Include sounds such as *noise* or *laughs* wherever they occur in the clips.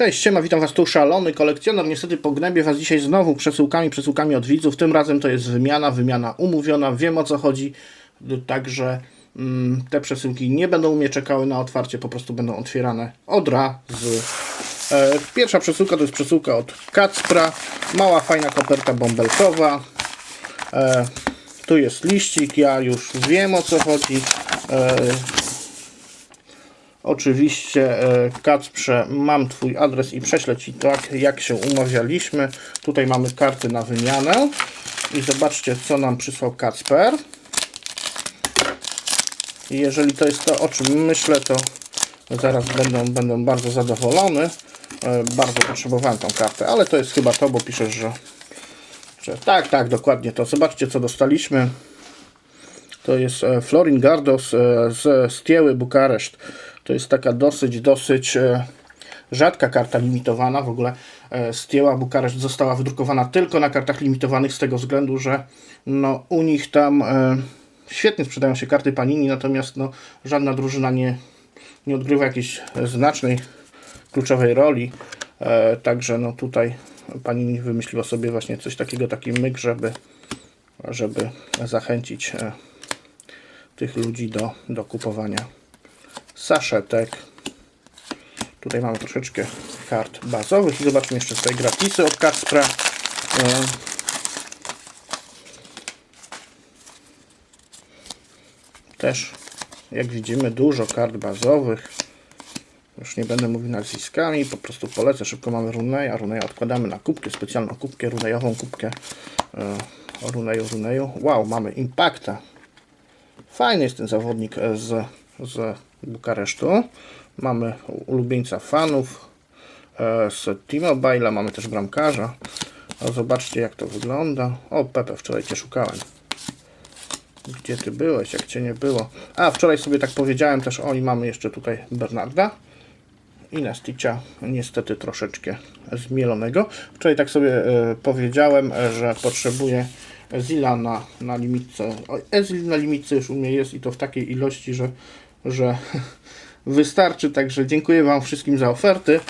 Cześć, siema, witam Was tu, szalony kolekcjoner. Niestety pognębię Was dzisiaj znowu przesyłkami, przesyłkami od widzów. Tym razem to jest wymiana, wymiana umówiona, wiem o co chodzi. Także mm, te przesyłki nie będą mnie czekały na otwarcie, po prostu będą otwierane od razu. E, pierwsza przesyłka to jest przesyłka od Kacpra. Mała, fajna koperta bąbelkowa. E, tu jest liścik, ja już wiem o co chodzi. E, Oczywiście e, Kacprze, mam Twój adres i prześlę Ci tak, jak się umawialiśmy. Tutaj mamy karty na wymianę. I zobaczcie, co nam przysłał Kacper. Jeżeli to jest to, o czym myślę, to zaraz będę bardzo zadowolony. E, Bardzo potrzebowałem tą kartę, ale to jest chyba to, bo piszesz, że, że tak, tak, dokładnie to. Zobaczcie, co dostaliśmy. To jest e, Florin Gardos z Stieły Bukareszt. To jest taka dosyć, dosyć e, rzadka karta limitowana. W ogóle e, Stieła Bukareszt została wydrukowana tylko na kartach limitowanych z tego względu, że no, u nich tam e, świetnie sprzedają się karty Panini, natomiast no, żadna drużyna nie, nie odgrywa jakiejś znacznej, kluczowej roli. E, Także no, tutaj Panini wymyśliło sobie właśnie coś takiego, taki myk, żeby, żeby zachęcić e, tych ludzi do, do kupowania saszetek. Tutaj mamy troszeczkę kart bazowych i zobaczmy jeszcze tutaj gratisy od Kacpra. E, Też, jak widzimy, dużo kart bazowych. Już nie będę mówił nazwiskami, po prostu polecę. Szybko mamy Runeja. Runeja odkładamy na kubkę, specjalną kubkę, runejową kubkę e, o Runeju, Runeju. Wow, mamy Impacta. Fajny jest ten zawodnik e, z, z Bukaresztu. Mamy ulubieńca fanów e, z T-Mobile'a, mamy też bramkarza. Zobaczcie jak to wygląda. O, Pepe, wczoraj Cię szukałem. Gdzie Ty byłeś, jak Cię nie było? A, wczoraj sobie tak powiedziałem też, o i mamy jeszcze tutaj Bernarda. I Nasticia niestety troszeczkę zmielonego. Wczoraj tak sobie e, powiedziałem, że potrzebuję Ezila na, na limitce. Ezil na limitce już u mnie jest i to w takiej ilości, że, że *laughs* wystarczy. Także dziękuję Wam wszystkim za oferty.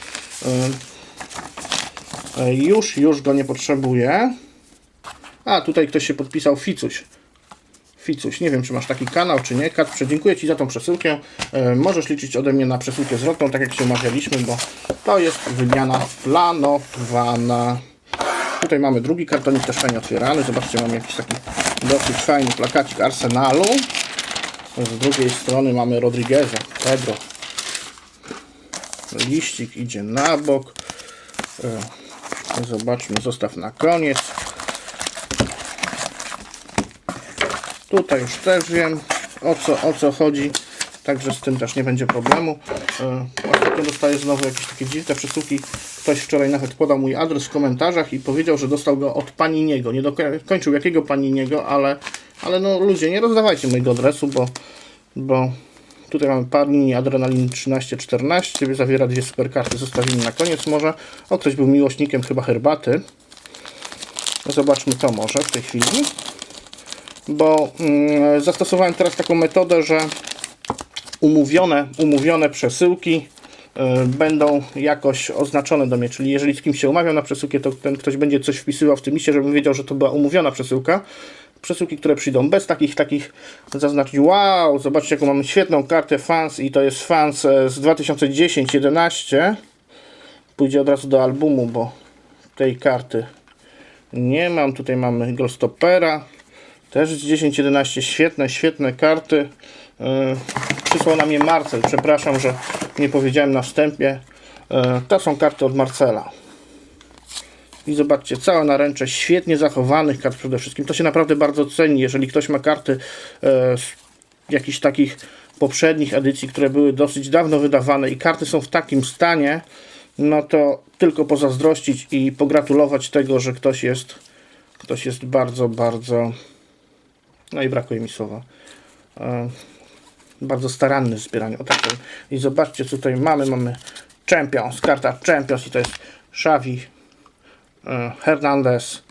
E, e, Już, już go nie potrzebuję. A, tutaj ktoś się podpisał, Ficuś. Ficuś, nie wiem czy masz taki kanał czy nie. Kacprze, dziękuję Ci za tą przesyłkę. E, możesz liczyć ode mnie na przesyłkę zwrotną, tak jak się umawialiśmy, bo to jest wymiana planowana. Tutaj mamy drugi kartonik też fajnie otwierany. Zobaczcie, mamy jakiś taki dosyć fajny plakacik Arsenalu. Z drugiej strony mamy Rodrigueza, Pedro. Liścik idzie na bok. E, Zobaczmy, zostaw na koniec. Tutaj już też wiem o co, o co chodzi. Także z tym też nie będzie problemu. E, Ostatnio dostaję znowu jakieś takie dziwne przesyłki. Ktoś wczoraj nawet podał mój adres w komentarzach i powiedział, że dostał go od Paniniego. Nie dokończył jakiego Paniniego, ale, ale no ludzie, nie rozdawajcie mojego adresu, bo, bo tutaj mamy Panini Adrenalin 1314. Zawiera dwie super karty. Zostawimy na koniec może. O, ktoś był miłośnikiem chyba herbaty. Zobaczmy to może w tej chwili bo mm, zastosowałem teraz taką metodę, że umówione, umówione przesyłki y, będą jakoś oznaczone do mnie, czyli jeżeli z kimś się umawiam na przesyłkę, to ten ktoś będzie coś wpisywał w tym liście, żebym wiedział, że to była umówiona przesyłka. Przesyłki, które przyjdą bez takich, takich zaznaczyć, wow, zobaczcie jaką mamy świetną kartę fans i to jest fans e, z 2010-11 pójdzie od razu do albumu, bo tej karty nie mam, tutaj mamy Goldstoppera też z 10-11 świetne, świetne karty. Yy, przysłał na mnie Marcel. Przepraszam, że nie powiedziałem na wstępie. Yy, to są karty od Marcela. I zobaczcie, całe naręcze świetnie zachowanych kart przede wszystkim. To się naprawdę bardzo ceni. Jeżeli ktoś ma karty yy, z jakichś takich poprzednich edycji, które były dosyć dawno wydawane i karty są w takim stanie, no to tylko pozazdrościć i pogratulować tego, że ktoś jest, ktoś jest bardzo, bardzo no i brakuje mi słowa. E, bardzo staranny w zbieraniu. O tak, I zobaczcie, co tutaj mamy. Mamy Champions, karta Champions i to jest Xavi e, Hernandez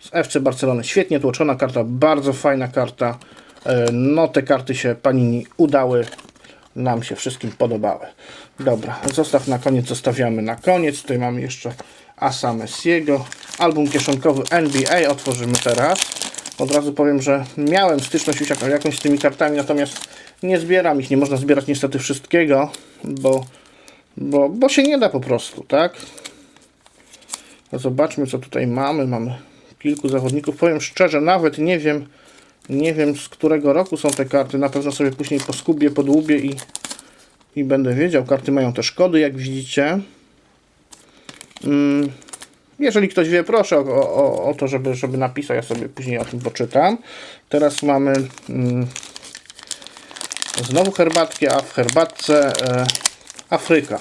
z FC Barcelony. Świetnie tłoczona karta, bardzo fajna karta. E, no te karty się Panini udały. Nam się wszystkim podobały. Dobra, zostaw na koniec, zostawiamy na koniec. Tutaj mamy jeszcze Asa Messiego. Album kieszonkowy NBA otworzymy teraz. Od razu powiem, że miałem styczność już jak- jakąś z tymi kartami, natomiast nie zbieram ich. Nie można zbierać niestety wszystkiego, bo, bo, bo się nie da po prostu, tak? No Zobaczmy, co tutaj mamy. Mamy kilku zawodników. Powiem szczerze, nawet nie wiem, nie wiem z którego roku są te karty. Na pewno sobie później poskubię, podłubię i, i będę wiedział. Karty mają też kody, jak widzicie. Mm, jeżeli ktoś wie, proszę o, o, o to, żeby, żeby napisał. Ja sobie później o tym poczytam. Teraz mamy mm, znowu herbatki, a w herbatce e, Afryka.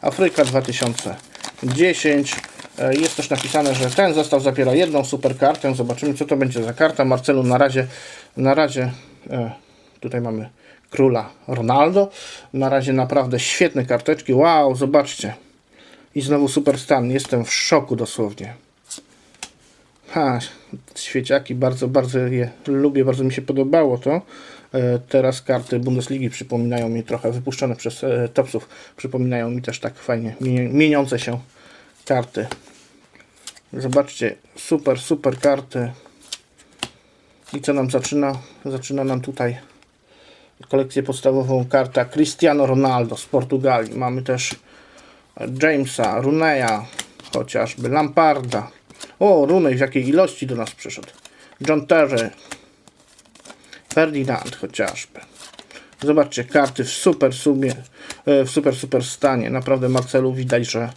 Afryka 2010. E, Jest też napisane, że ten zestaw zawiera jedną super kartę. Zobaczymy, co to będzie za karta. Marcelu, na razie, na razie e, tutaj mamy króla Ronaldo. Na razie naprawdę świetne karteczki. Wow, zobaczcie. I znowu super stan. Jestem w szoku dosłownie. Ha, świeciaki, bardzo, bardzo je lubię, bardzo mi się podobało to. E, Teraz karty Bundesligi przypominają mi trochę, wypuszczone przez Topsów, przypominają mi też tak fajnie mieni- mieniące się karty. Zobaczcie, super, super karty. I co nam zaczyna? Zaczyna nam tutaj kolekcję podstawową karta Cristiano Ronaldo z Portugalii. Mamy też Jamesa, Runeya, chociażby Lamparda. O, Runej w jakiej ilości do nas przyszedł. John Terry, Ferdinand chociażby. Zobaczcie, karty w super sumie, e, w super, super stanie. Naprawdę Marcelu widać, że,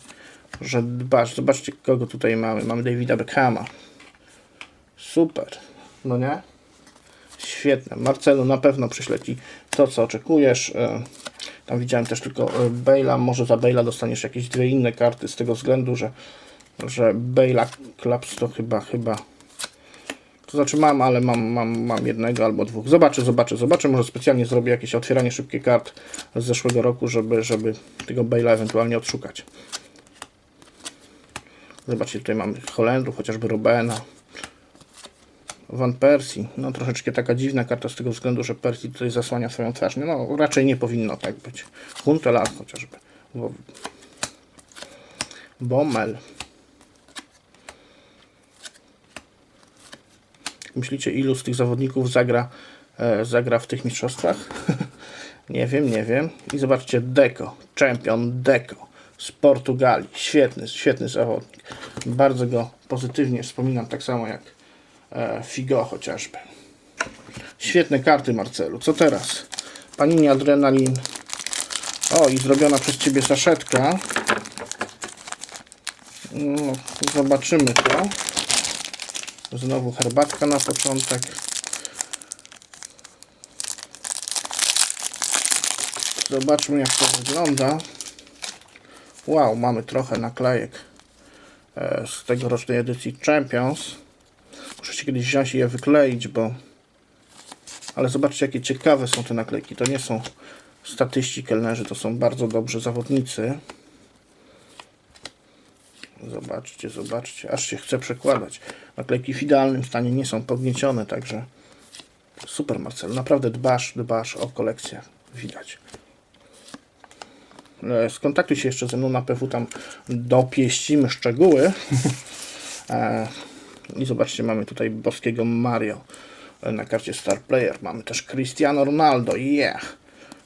że dbasz. Zobaczcie, kogo tutaj mamy. Mamy Davida Beckhama. Super. No nie? Świetne. Marcelu na pewno przyślę Ci to, co oczekujesz. E, Tam widziałem też tylko e, Bale'a. Może za Bale'a dostaniesz jakieś dwie inne karty z tego względu, że, że Bale'a Clubs to chyba, chyba to znaczy mam, ale mam, mam, mam jednego albo dwóch. Zobaczę, zobaczę, zobaczę. Może specjalnie zrobię jakieś otwieranie szybkie kart z zeszłego roku, żeby, żeby tego Bale'a ewentualnie odszukać. Zobaczcie, tutaj mamy Holendrów, chociażby Robena. Van Persie. No troszeczkę taka dziwna karta z tego względu, że Persie tutaj zasłania swoją twarz. No raczej nie powinno tak być. Huntelaar chociażby. Bo... Bommel. Myślicie, ilu z tych zawodników zagra, e, zagra w tych mistrzostwach? *laughs* nie wiem, nie wiem. I zobaczcie, Deco, czempion Deco z Portugalii. Świetny, świetny zawodnik. Bardzo go pozytywnie wspominam, tak samo jak e, Figo chociażby. Świetne karty, Marcelu. Co teraz? Panini Adrenalin. O, i zrobiona przez Ciebie saszetka. No, zobaczymy to. Znowu herbatka na początek. Zobaczmy jak to wygląda. Wow, mamy trochę naklejek e, z tegorocznej edycji Champions. Muszę się kiedyś wziąć i je wykleić, bo... Ale zobaczcie jakie ciekawe są te naklejki. To nie są statyści kelnerzy, to są bardzo dobrzy zawodnicy. Zobaczcie, zobaczcie, aż się chce przekładać. Naklejki w idealnym stanie nie są pogniecione, także super Marcel, naprawdę dbasz, dbasz o kolekcję, widać. E, Skontaktuj się jeszcze ze mną na PW, tam dopieścimy szczegóły. *laughs* E, I zobaczcie, mamy tutaj boskiego Mario e, na karcie Star Player. Mamy też Cristiano Ronaldo, yeah.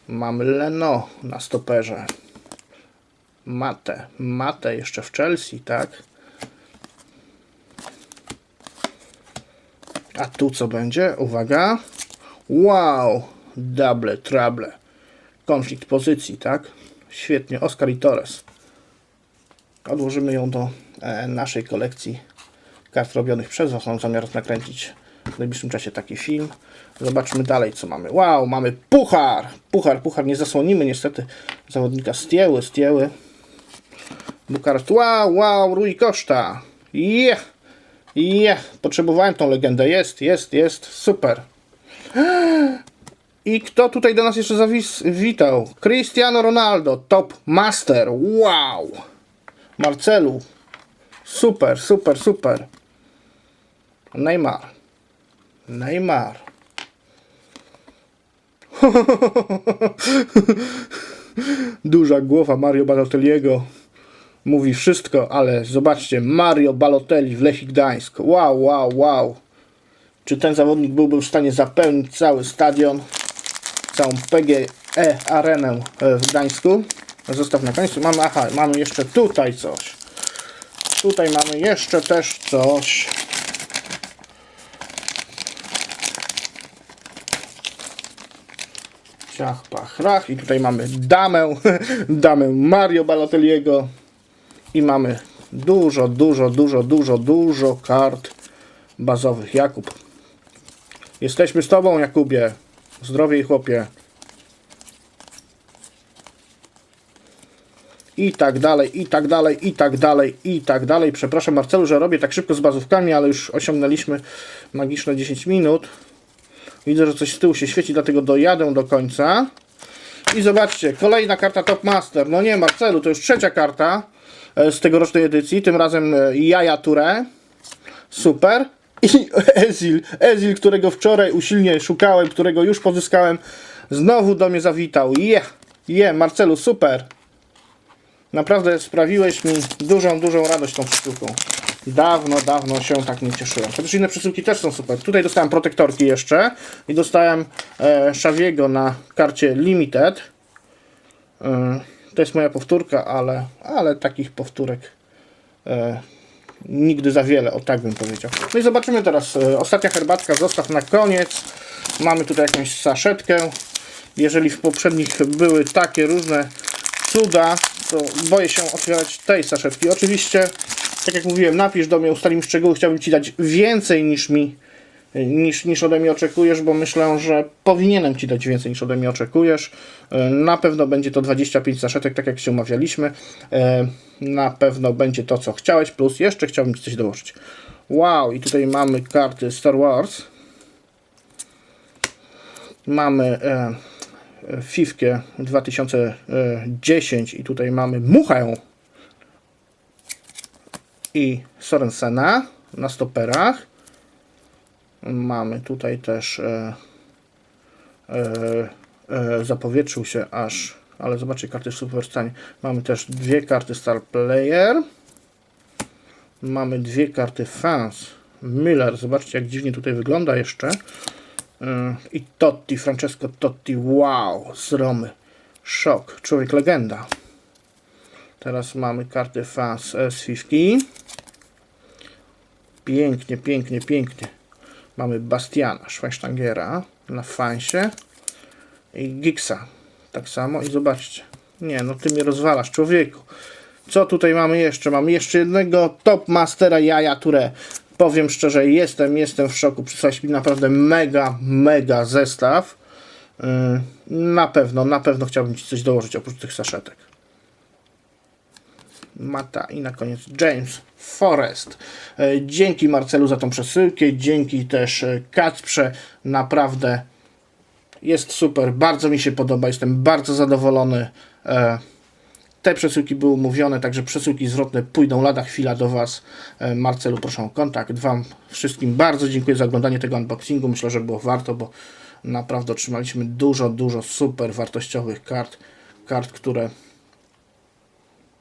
Mamy Leno na stoperze. Mate. Mate jeszcze w Chelsea, tak? A tu co będzie? Uwaga. Wow! Double, trouble. Konflikt pozycji, tak? Świetnie. Oscar i Torres. Odłożymy ją do e, naszej kolekcji kart robionych przez Was. Mam zamiar nakręcić w najbliższym czasie taki film. Zobaczmy dalej, co mamy. Wow, mamy puchar! Puchar, puchar. Nie zasłonimy niestety zawodnika Stieły, Stieły. Bukarest. Wow, wow, Rui Costa. Yeah, yeah. Potrzebowałem tą legendę. Jest, jest, jest. Super. *gasps* I kto tutaj do nas jeszcze zawitał? Cristiano Ronaldo, top master. Wow. Marcelu. Super, super, super. Neymar. Neymar. *laughs* Duża głowa Mario Balotelliego mówi wszystko, ale zobaczcie, Mario Balotelli w Lechii Gdańsk. Wow, wow, wow. Czy ten zawodnik byłby w stanie zapełnić cały stadion, całą PGE Arenę e, w Gdańsku? Zostaw na końcu. Mamy, aha, mamy jeszcze tutaj coś. Tutaj mamy jeszcze też coś. Ciach, pach, rach. I tutaj mamy damę, *laughs* damę Mario Balotelliego. I mamy dużo, dużo, dużo, dużo, dużo kart bazowych. Jakub. Jesteśmy z Tobą, Jakubie. Zdrowie i chłopie. I tak dalej, i tak dalej, i tak dalej, i tak dalej. Przepraszam Marcelu, że robię tak szybko z bazówkami, ale już osiągnęliśmy magiczne 10 minut. Widzę, że coś z tyłu się świeci, dlatego dojadę do końca. I zobaczcie, kolejna karta Top Master. No nie, Marcelu, to już trzecia karta e, z tegorocznej edycji. Tym razem e, Jaja Touré. Super. I *laughs* Ezil, Ezil, którego wczoraj usilnie szukałem, którego już pozyskałem, znowu do mnie zawitał. Je, je, Marcelu, super. Naprawdę sprawiłeś mi dużą, dużą radość tą przesyłką. Dawno, dawno się tak nie cieszyłem. Chociaż inne przesyłki też są super. Tutaj dostałem protektorki jeszcze i dostałem e, Szawiego na karcie Limited. E, to jest moja powtórka, ale, ale takich powtórek e, nigdy za wiele, o tak bym powiedział. No i zobaczymy teraz. E, ostatnia herbatka zostaw na koniec. Mamy tutaj jakąś saszetkę. Jeżeli w poprzednich były takie różne cuda, to boję się otwierać tej saszetki. Oczywiście, tak jak mówiłem, napisz do mnie, ustalimy szczegóły. Chciałbym Ci dać więcej niż mi niż, niż ode mnie oczekujesz, bo myślę, że powinienem Ci dać więcej niż ode mnie oczekujesz. E, Na pewno będzie to 25 saszetek, tak jak się umawialiśmy. E, Na pewno będzie to, co chciałeś, plus jeszcze chciałbym Ci coś dołożyć. Wow, i tutaj mamy karty Star Wars. Mamy e, Fifkę 2010 i tutaj mamy Muchę i Sorensena na stoperach. Mamy tutaj też e, e, e, zapowietrzył się aż, ale zobaczcie, karty super stanie. Mamy też dwie karty Star Player. Mamy dwie karty Fans. Miller, zobaczcie jak dziwnie tutaj wygląda jeszcze. E, I Totti, Francesco Totti, wow, z Romy. Szok, człowiek legenda. Teraz mamy karty Fans z Fifki. Pięknie, pięknie, pięknie. Mamy Bastiana, Schweinsteigera na fansie i Giggsa. Tak samo i zobaczcie. Nie, no ty mnie rozwalasz, człowieku. Co tutaj mamy jeszcze? Mamy jeszcze jednego top mastera Jaja Touré. Powiem szczerze, jestem, jestem w szoku. Przysłałeś mi naprawdę mega, mega zestaw. Yy, na pewno, na pewno chciałbym Ci coś dołożyć oprócz tych saszetek. Mata i na koniec James Forrest. E, Dzięki Marcelu za tą przesyłkę, dzięki też e, Kacprze, naprawdę jest super, bardzo mi się podoba, jestem bardzo zadowolony. E, Te przesyłki były umówione, także przesyłki zwrotne pójdą lada chwila do Was. Marcelu, proszę o kontakt. Wam wszystkim bardzo dziękuję za oglądanie tego unboxingu. Myślę, że było warto, bo naprawdę otrzymaliśmy dużo, dużo super wartościowych kart. Kart, które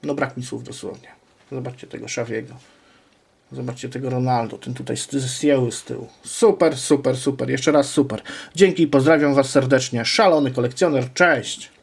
no brak mi słów dosłownie. Zobaczcie tego Szawiego. Zobaczcie tego Ronaldo, ten tutaj z zjeły z tyłu. Super, super, super. Jeszcze raz super. Dzięki, pozdrawiam Was serdecznie. Szalony kolekcjoner, cześć!